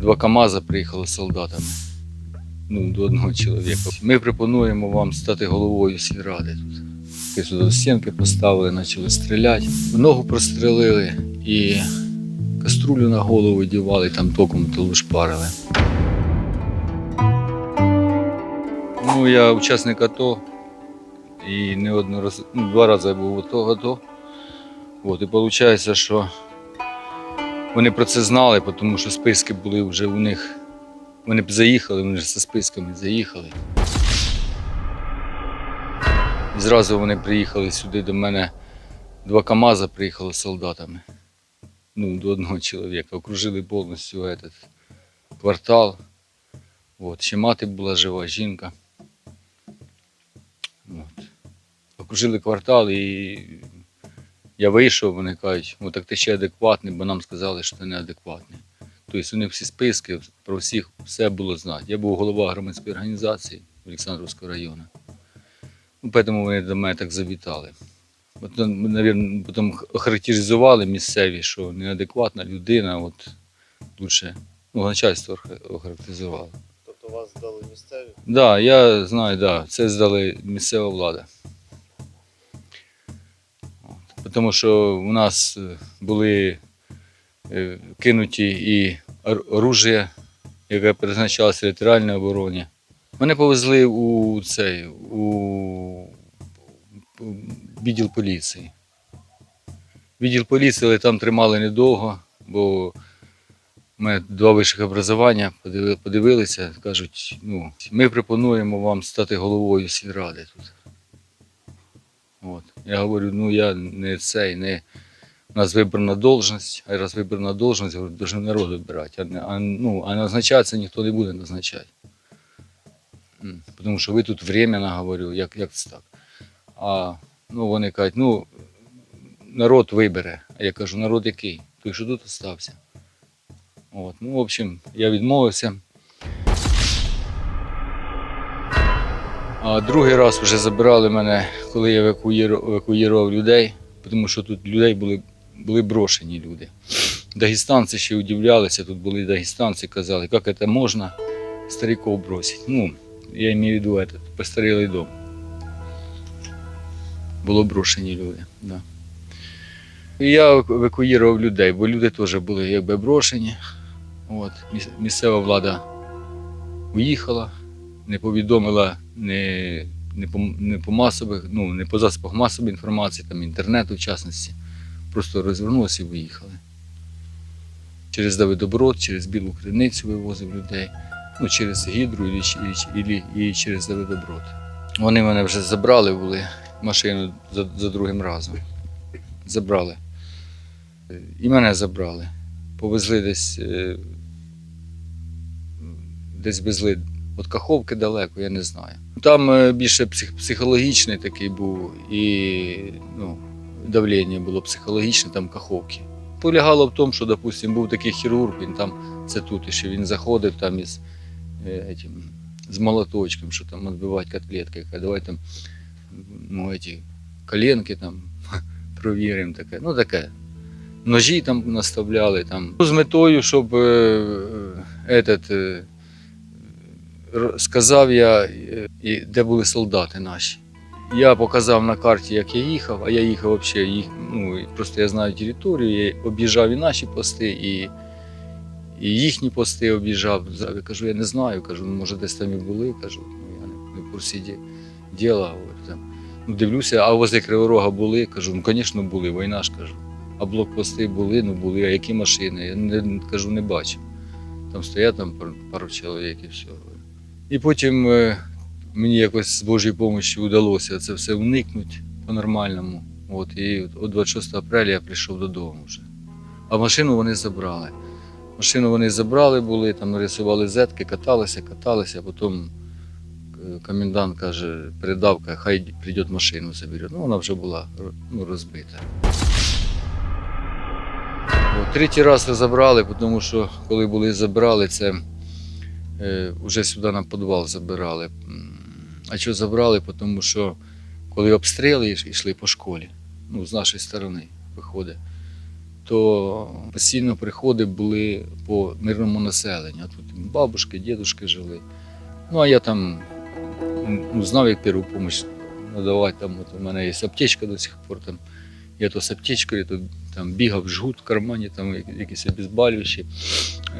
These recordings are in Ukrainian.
Два КАМАЗа приїхали з солдатами. Ну, до одного чоловіка. Ми пропонуємо вам стати головою сільради тут. Ми сюди стінки поставили, почали стріляти. Ногу прострелили і каструлю на голову дівали, там током тилу шпарили. Ну, я учасник АТО і не однораз, ну, два рази я був в. АТО. От, і виходить, що вони про це знали, тому що списки були вже у них. Вони б заїхали, вони ж зі списками заїхали. І зразу вони приїхали сюди до мене. Два КАМАЗа приїхали з солдатами. Ну, до одного чоловіка. Окружили повністю этот квартал. От. Ще мати була жива, жінка. От. Окружили квартал і я вийшов, вони кажуть, ну так ти ще адекватний, бо нам сказали, що ти неадекватний. Тобто у них всі списки, про всіх все було знати. Я був голова громадської організації Олександровського району. Ну, тому вони до мене так завітали. Потім, навірно, потім охарактеризували місцеві, що неадекватна людина, от лучше, ну, начальство охарактеризувало. Тобто вас здали місцеві? Так, да, я знаю, да, це здали місцева влада. Тому що у нас е, були е, кинуті і ор- оружие, яке призначалося територіальній обороні. Мене повезли у цей у відділ поліції. Відділ поліції, але там тримали недовго, бо мене два вищих образування, подивилися, кажуть, ну, ми пропонуємо вам стати головою сільради тут. От. Я говорю, ну я не цей, не. У нас вибрана должність, а раз вибрана должність, говорю, должен народ вибирати. А, а, ну, а назначатися ніхто не буде назначати. Тому що ви тут временно, говорю, як, як це так. А ну, вони кажуть, ну, народ вибере. А я кажу, народ який? Той, що тут остався. От. Ну, в общем, я відмовився. А другий раз вже забирали мене, коли я евакуїрував людей, тому що тут людей були, були брошені люди. Дагестанці ще удивлялися, тут були дагестанці, казали, як це можна стариків бросити. Ну, я маю в виду этот, постарілий дом. Було брошені люди. Да. І я евакуював людей, бо люди теж були якби брошені. От, місцева влада уїхала, не повідомила не, не, по, не по масових, ну, не по засобах масової інформації, там інтернету в частності. Просто розвернулися і виїхали. Через Давидоброд, через Білу Криницю вивозив людей, ну, через Гідру і, і, і, і через Давидоброд. Вони мене вже забрали були машину за, за другим разом. Забрали. І мене забрали. Повезли десь, е, десь везли від Каховки далеко, я не знаю. Там е, більше псих, психологічний такий був і ну, давлення було психологічне, там Каховки. Полягало в тому, що, допустим, був такий хірург, він там, це тут, і що він заходив там із, е, этим, з молоточком, що там відбивати котлетки. Каже, давай там ну, эти, коленки там провіримо таке. Ну таке. Ножі там наставляли там. З метою, щоб е, е, этот, е, р- сказав я, де були солдати наші. Я показав на карті, як я їхав, а я їхав взагалі, ну, просто я знаю територію, я об'їжджав і наші пости, і, і їхні пости об'їжджав. Я кажу, я не знаю, кажу, ну, може десь там і були, кажу, ну, я не, не в діла. Ну, дивлюся, а возле Криворога були, кажу, ну, звісно, були, війна ж кажу. А блокпости були, ну були, а які машини? Я не, кажу, не бачив. Там стоять там пару чоловік і все. І потім е, мені якось з Божою допомогою вдалося це все уникнути по-нормальному. От, і от 26 апреля я прийшов додому вже. А машину вони забрали. Машину вони забрали, були, там нарисували зетки, каталися, каталися, а потім е, комендант каже, передав, хай прийде машину забере. Ну, вона вже була ну, розбита. От, Третій раз забрали, тому що коли були забрали, це вже сюди на підвал забирали. А що забрали? Тому що коли обстріли йшли по школі, ну, з нашої сторони виходить, то постійно приходи були по мирному населенню. Тут бабушки, дідушки жили. Ну, а я там ну, знав, як першу допомогу надавати. Там, от у мене є аптечка до сих пор. Там, я то з аптечкою, то там бігав, жгут в кармані, там якісь обезболюючі.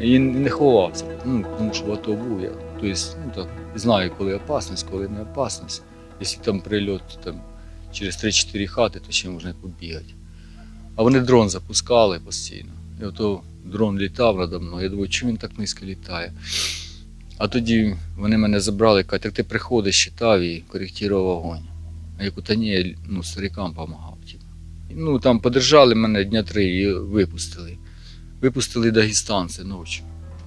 І не ховався, ну, тому що в АТО був я. Тобто, ну, так, знаю, коли опасність, коли не опасність. Якщо там прильот там, через 3-4 хати, то ще можна побігати. А вони дрон запускали постійно. І ото дрон літав надо мною. Я думаю, чому він так низько літає? А тоді вони мене забрали, кажуть, так ти приходиш, считав і коректував вогонь. А я кажу, та ні, я ну, старикам допомагав. Ну, там подержали мене дня три і випустили. Випустили дагестанці ночі.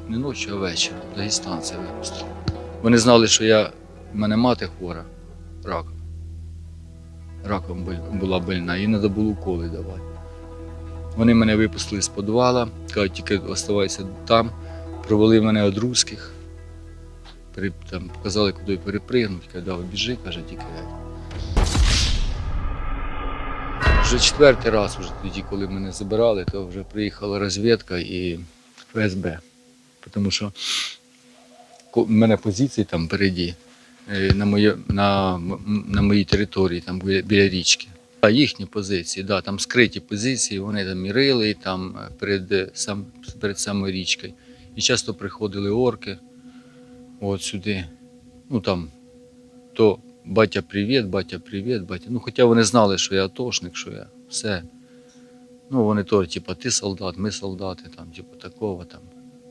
Не ночі, а вечором. Дагестанці випустили. Вони знали, що я, в мене мати хвора раком. Раком була больна, їй треба було уколи давати. Вони мене випустили з підвала, кажуть, тільки оставайся там. Провели мене від русських. Там, показали, куди перепригнути, казав, біжи, каже, тільки. Вже четвертий раз, вже тоді, коли мене забирали, то вже приїхала розвідка і ФСБ. Тому що в мене позиції там впереді, е, на, моє, на, на моїй території, там біля, біля річки. А їхні позиції, да, там скриті позиції, вони там мірили там е, перед, е, сам, перед самою річкою. І часто приходили орки от сюди. Ну там то батя привіт, батя привіт, батя. Ну, хоча вони знали, що я атошник, що я все. Ну, вони то, типу, ти солдат, ми солдати, там, типу, такого там.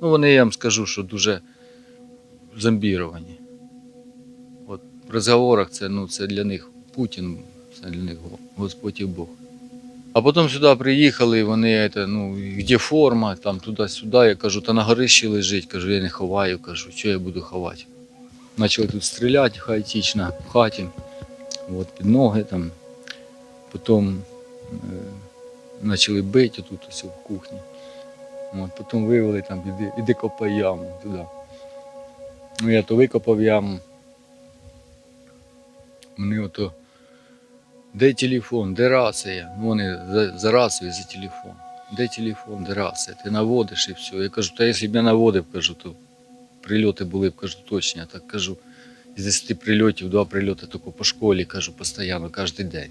Ну, вони, я вам скажу, що дуже зомбіровані. От в розговорах це, ну, це для них Путін, це для них Господь і Бог. А потім сюди приїхали, і вони, це, ну, де форма, там туди-сюди. Я кажу, та на горищі лежить, кажу, я не ховаю, кажу, що я буду ховати. Почали тут стріляти хаотично в хаті, от, під ноги там. Потім е, почали бити тут ось в кухні. От, потім вивели там, іди, іди копай яму туди. Ну я то викопав яму. Вони ото. Де телефон, де рація? Ну, вони за, за рацію, за телефон. Де телефон, де рація? Ти наводиш і все. Я кажу, та якщо б я наводив, кажу, то прильоти були кажу, точно. Я так кажу, з 10 прильотів, два прильоти тільки по школі, кажу, постійно, кожен день.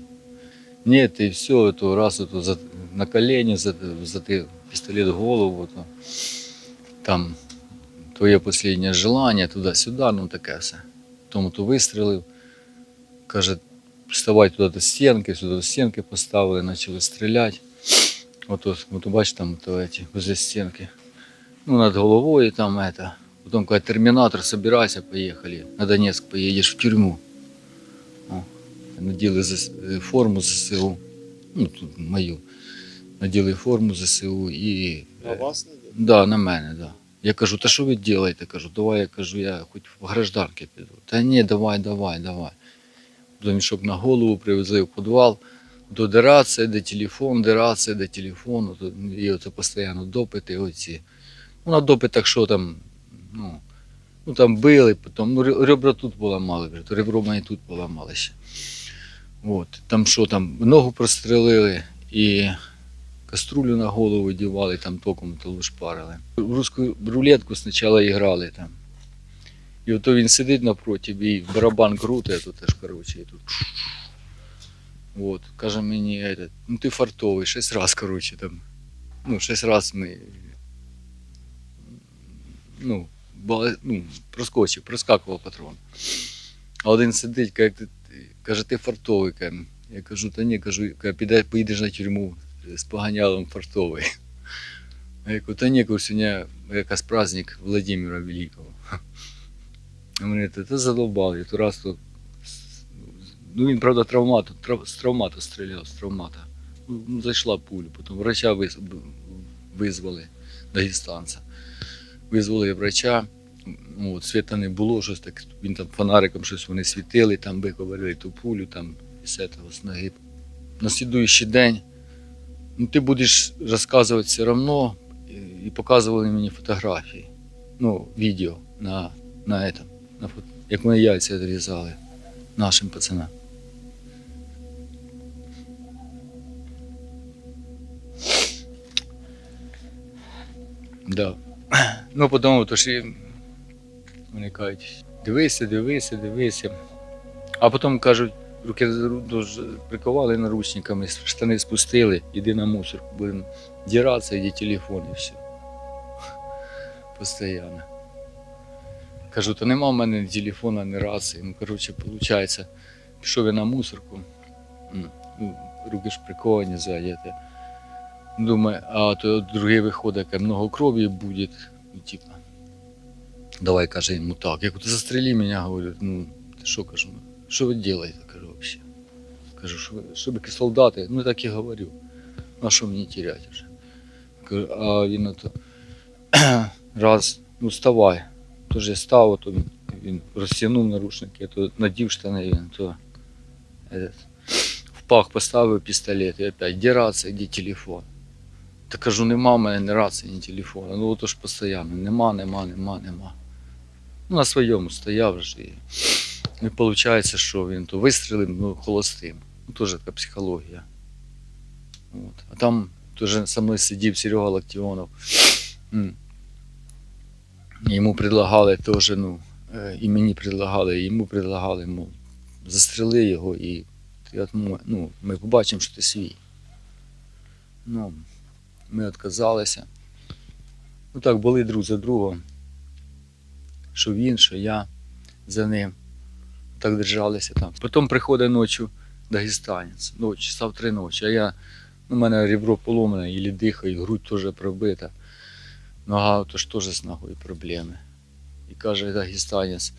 Ні, ти все, то раз то за, на колені, за, за ти пістолет в голову, то там твоє останнє желання, туди-сюди, ну таке все. Тому то вистрілив. Каже, вставай туди до стінки, сюди до стінки поставили, почали стріляти. От, от, от бачиш, там то, эти, возле стінки. Ну, над головою там это. Потом, когда терминатор, собирайся, поехали. На Донецк поедешь в тюрьму. Зас- э, форму ЗСУ. Ну, тут мою. Надели форму ЗСУ і. На вас не? Да, на мене, да. Я кажу, та що ви робите? Кажу, давай, я кажу, я хоч в гражданки піду. Та ні, давай, давай, давай. Потім мішок на голову привезли в підвал, до де де телефон, дерація, де телефон. І оце постійно допити, оці. Ну, на допитах що там, ну, ну там били, потім, ну, ребра тут поламали ребро мені тут поламали ще. Там що там, ногу прострелили і каструлю на голову дівали, там током то лушпарили. В русську рулетку спочатку грали там. І ото він сидить напроти і барабан крутить, то теж, коротше, і тут. От, каже мені, ну ти фартовий, шість раз, коротше, там. Ну, шість раз ми. Ну, ну, проскочив, проскакував патрон. А один сидить, каже, ти, каже, ти фартовий. Я кажу, та ні, кажу, піде, поїдеш на тюрму з поганялом фартовий. Я кажу, та ні, кажу, сьогодні якась праздник Владимира Великого. А мене задовбав, я то раз то. Ну він, правда, травмату, трав, з травмата стріляв, з травмата. Ну, зайшла пуля, потім врача визвали дагестанця. Визвали врача, ну, от, світа не було, щось так, він там фонариком щось вони світили, там виковирили ту пулю, там з цього, з ноги. На слідуючий день ну, ти будеш розказувати все одно, і, і показували мені фотографії, ну, відео на, на этом, на фото, як вони яйця відрізали нашим пацанам. Да. Ну, потім то і вони кажуть, дивися, дивися, дивися. А потім кажуть, руки приковали наручниками, штани спустили, іди на мусор, будемо діратися, іди телефон і все. Постоянно. Кажу, то нема в мене телефона, ні рації. Ну, коротше, виходить, пішов я на мусорку. Ну, руки ж приковані ззаді. Думаю, а то другий виходить, каже, много крові буде. Ну, типа, давай, каже йому так. Я кажу, ти застрелі мене, говорю, ну, ти що кажу, ну, що ви робите, кажу, взагалі. Кажу, що ви, солдати, ну так і говорю. А що мені теряти вже? Кажу, а він ото, раз, ну вставай. Тож я став, то він, він розтягнув наручники, то надів штани, він то этот, в пах поставив пістолет і опять, де рація, де телефон. Та кажу, нема в мене ні рації, ні телефону. Ну отож постійно, нема, нема, нема, нема. Ну, на своєму стояв же. І, виходить, що він то вистрілив, ну, холостим. Ну, теж така психологія. От. А там теж со мною сидів Серега Лактіонов. Йому предлагали теж, ну, е, і мені предлагали, і йому предлагали, мов, застрели його і ну, ми побачимо, що ти свій. Ну, ми відказалися. Ну так, були друг за другом. Що він, що я за ним. Так держалися там. Потім приходить ночі дагестанець. Ночі, став три ночі. А я, ну, у мене ребро поломане, і дихаю, грудь теж пробита. Нога то ж теж з ногою проблеми. І каже дагестанець,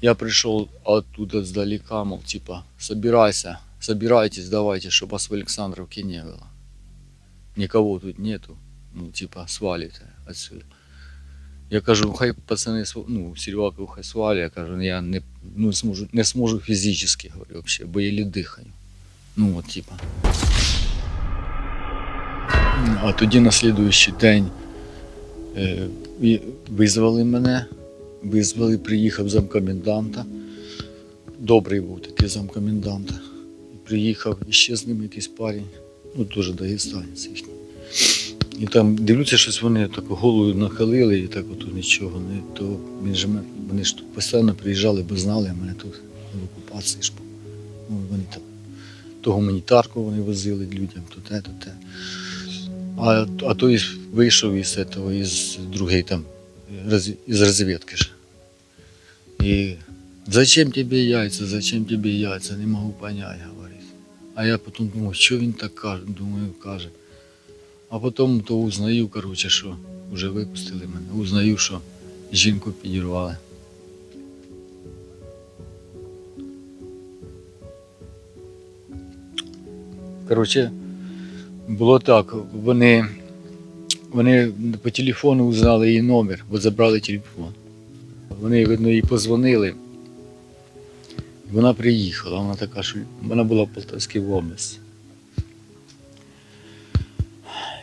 я пришел оттуда сдалека, мол, типа, собирайся, собирайтесь, давайте, чтобы вас в Александровке не было. Никого тут нету, ну, типа, свалите отсюда. Я кажу, хай пацани, ну, Серега хай свалі, я кажу, я не, ну, зможу, не зможу фізично, говорю, вообще, бо я дихаю. Ну, от, типа. А тоді на слідуючий день е, визвали мене, визвали, приїхав замкоменданта. Добрий був такий замкоменданта. Приїхав і ще з ним якийсь парень, ну дуже дагестанець їхній. І там дивлюся, щось вони так голову нахилили і так ото нічого. Не, то же, мен- вони ж тут постійно приїжджали, бо знали мене тут в окупації ж. Ну, вони там то гуманітарку вони возили людям, то те, то те. А, а той вийшов із этого, із другий там, із розвідки ж. І зачем тебе яйця, зачем тебе яйця, не можу понять. А я потім думав, що він так каже, думаю, каже. А потім то узнаю, коротше, що вже випустили мене. Узнаю, що жінку підірвали. Коротше, було так, вони, вони по телефону узнали її номер, бо забрали телефон. Вони, видно, їй позвонили. Вона приїхала, вона така, що вона була в Полтавській області.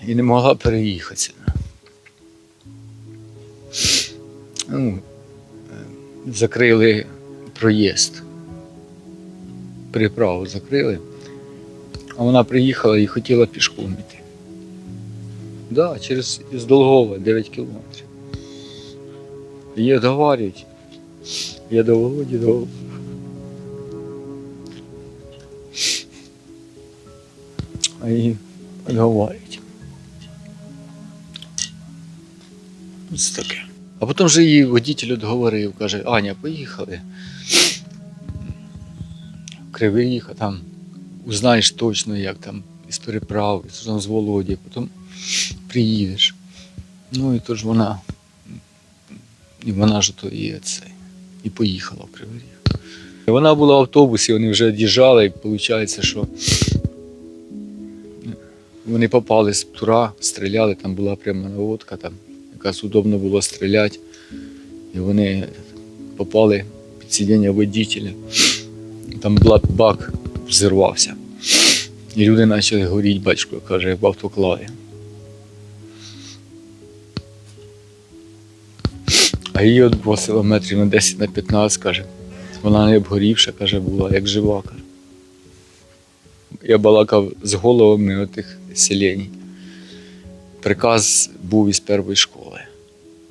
І не могла переїхати. Ну, закрили проїзд. Приправу закрили. А вона приїхала і хотіла пішком йти. Да, через із Долгова 9 кілометрів. Її договорюють. Я до Володі до. Її. Ось таке. А потім же її водитель відговорив, каже, Аня, поїхали. Кривий Ріг, а там узнаєш точно, як там із переправи, там з Володі, потім приїдеш. Ну і то ж вона, і вона ж то і це, і поїхала в Кривий Ріг. Вона була в автобусі, вони вже від'їжджали, і виходить, що вони попали з тура, стріляли, там була прямо наводка, там якраз удобно було стріляти. І вони попали під сидіння водителя. Там бак взірвався. І люди почали горіти, батько каже, в автоклаві. А її відбросило метрів на 10 на 15, каже. Вона не обгорівша, каже, була як жива. Каже. Я балакав з головами отих селень. Приказ був із першої школи.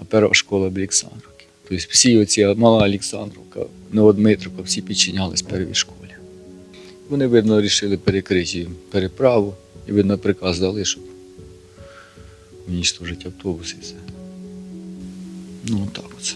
а перша школа Олександровки. Тобто всі оці мала Олександровка, Новодмитровка, всі підчинялись первій школі. Вони, видно, вирішили перекрити переправу і, видно, приказ дали, щоб унічтожити автобус і все. Ну, так оце.